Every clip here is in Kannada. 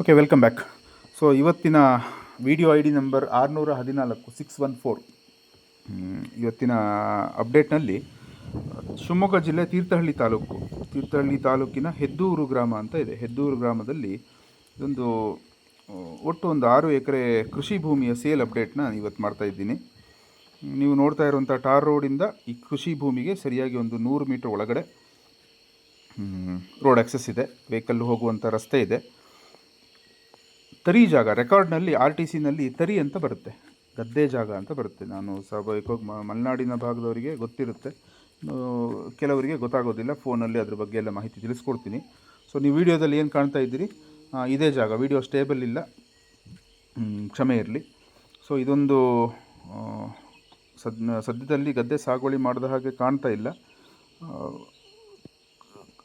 ಓಕೆ ವೆಲ್ಕಮ್ ಬ್ಯಾಕ್ ಸೊ ಇವತ್ತಿನ ವಿಡಿಯೋ ಐ ಡಿ ನಂಬರ್ ಆರುನೂರ ಹದಿನಾಲ್ಕು ಸಿಕ್ಸ್ ಒನ್ ಫೋರ್ ಇವತ್ತಿನ ಅಪ್ಡೇಟ್ನಲ್ಲಿ ಶಿವಮೊಗ್ಗ ಜಿಲ್ಲೆ ತೀರ್ಥಹಳ್ಳಿ ತಾಲೂಕು, ತೀರ್ಥಹಳ್ಳಿ ತಾಲೂಕಿನ ಹೆದ್ದೂರು ಗ್ರಾಮ ಅಂತ ಇದೆ. ಹೆದ್ದೂರು ಗ್ರಾಮದಲ್ಲಿ ಇದೊಂದು ಒಟ್ಟು ಒಂದು ಆರು ಎಕರೆ ಕೃಷಿ ಭೂಮಿಯ ಸೇಲ್ ಅಪ್ಡೇಟ್ನ ಇವತ್ತು ಮಾಡ್ತಾ ಇದ್ದೀನಿ. ನೀವು ನೋಡ್ತಾ ಇರುವಂಥ ಟಾರ್ ರೋಡಿಂದ ಈ ಕೃಷಿ ಭೂಮಿಗೆ ಸರಿಯಾಗಿ ಒಂದು ನೂರು ಮೀಟರ್ ಒಳಗಡೆ ರೋಡ್ ಆಕ್ಸೆಸ್ ಇದೆ. ವೆಹಿಕಲ್ ಹೋಗುವಂಥ ರಸ್ತೆ ಇದೆ. ತರಿ ಜಾಗ, ರೆಕಾರ್ಡ್ನಲ್ಲಿ, ಆರ್ ಟಿ ಸಿನಲ್ಲಿ ತರಿ ಅಂತ ಬರುತ್ತೆ. ಗದ್ದೆ ಜಾಗ ಅಂತ ಬರುತ್ತೆ. ನಾನು ಸ್ವಾಭಾವಿಕವಾಗಿ ಮಲೆನಾಡಿನ ಭಾಗದವರಿಗೆ ಗೊತ್ತಿರುತ್ತೆ. ಕೆಲವರಿಗೆ ಗೊತ್ತಾಗೋದಿಲ್ಲ. ಫೋನಲ್ಲಿ ಅದ್ರ ಬಗ್ಗೆ ಎಲ್ಲ ಮಾಹಿತಿ ತಿಳಿಸ್ಕೊಡ್ತೀನಿ. ಸೊ ನೀವು ವಿಡಿಯೋದಲ್ಲಿ ಏನು ಕಾಣ್ತಾ ಇದ್ದೀರಿ? ಇದೇ ಜಾಗ. ವಿಡಿಯೋ ಸ್ಟೇಬಲ್ ಇಲ್ಲ. ಕ್ಷಮೆ ಇರಲಿ. ಸೊ ಇದೊಂದು ಸದ್, ಸದ್ಯದಲ್ಲಿ ಗದ್ದೆ ಸಾಗುವಳಿ ಮಾಡಿದ ಹಾಗೆ ಕಾಣ್ತಾ ಇಲ್ಲ.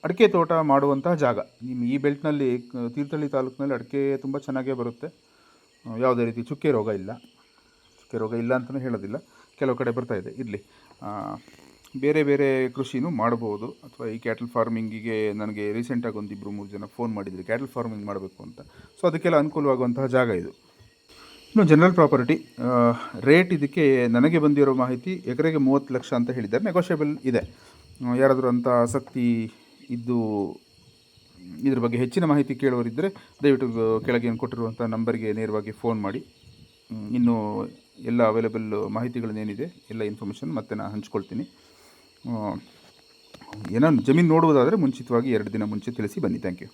ಅಡಿಕೆ ತೋಟ ಮಾಡುವಂತಹ ಜಾಗ. ನಿಮ್ಮ ಈ ಬೆಲ್ಟ್ನಲ್ಲಿ, ತೀರ್ಥಹಳ್ಳಿ ತಾಲೂಕಿನಲ್ಲಿ ಅಡಿಕೆ ತುಂಬ ಚೆನ್ನಾಗೇ ಬರುತ್ತೆ. ಯಾವುದೇ ರೀತಿ ಚುಕ್ಕೆ ರೋಗ ಇಲ್ಲ. ಚುಕ್ಕೆ ರೋಗ ಇಲ್ಲ ಅಂತಲೂ ಹೇಳೋದಿಲ್ಲ. ಕೆಲವು ಕಡೆ ಬರ್ತಾ ಇದೆ. ಇರಲಿ. ಬೇರೆ ಬೇರೆ ಕೃಷಿನೂ ಮಾಡ್ಬೋದು. ಅಥವಾ ಈ ಕ್ಯಾಟಲ್ ಫಾರ್ಮಿಂಗಿಗೆ ನನಗೆ ರೀಸೆಂಟಾಗಿ ಒಂದು ಇಬ್ಬರು ಮೂರು ಜನ ಫೋನ್ ಮಾಡಿದ್ರು. ಕ್ಯಾಟಲ್ ಫಾರ್ಮಿಂಗ್ ಮಾಡಬೇಕು ಅಂತ. ಸೊ, ಅದಕ್ಕೆಲ್ಲ ಅನುಕೂಲವಾಗುವಂತಹ ಜಾಗ ಇದು. ಇನ್ನು ಜನರಲ್ ಪ್ರಾಪರ್ಟಿ ರೇಟ್ ಇದಕ್ಕೆ ನನಗೆ ಬಂದಿರೋ ಮಾಹಿತಿ ಎಕರೆಗೆ ಮೂವತ್ತು ಲಕ್ಷ ಅಂತ ಹೇಳಿದ್ದಾರೆ. ನೆಗೋಷಿಯೇಬಲ್ ಇದೆ. ಯಾರಾದರೂ ಅಂಥ ಆಸಕ್ತಿ ಇದ್ದು ಇದ್ರ ಬಗ್ಗೆ ಹೆಚ್ಚಿನ ಮಾಹಿತಿ ಕೇಳೋರಿದ್ದರೆ ದಯವಿಟ್ಟು ಕೆಳಗೆ ಏನು ಕೊಟ್ಟಿರುವಂಥ ನಂಬರ್ಗೆ ನೇರವಾಗಿ ಫೋನ್ ಮಾಡಿ. ಇನ್ನೂ ಎಲ್ಲ ಅವೈಲೇಬಲ್ ಮಾಹಿತಿಗಳನ್ನೇನಿದೆ, ಎಲ್ಲ ಇನ್ಫಾರ್ಮೇಷನ್ ಮತ್ತೆ ನಾನು ಹಂಚ್ಕೊಳ್ತೀನಿ. ಏನೋ ಜಮೀನು ನೋಡುವುದಾದರೆ ಮುಂಚಿತವಾಗಿ ಎರಡು ದಿನ ಮುಂಚೆ ತಿಳಿಸಿ ಬನ್ನಿ. Thank you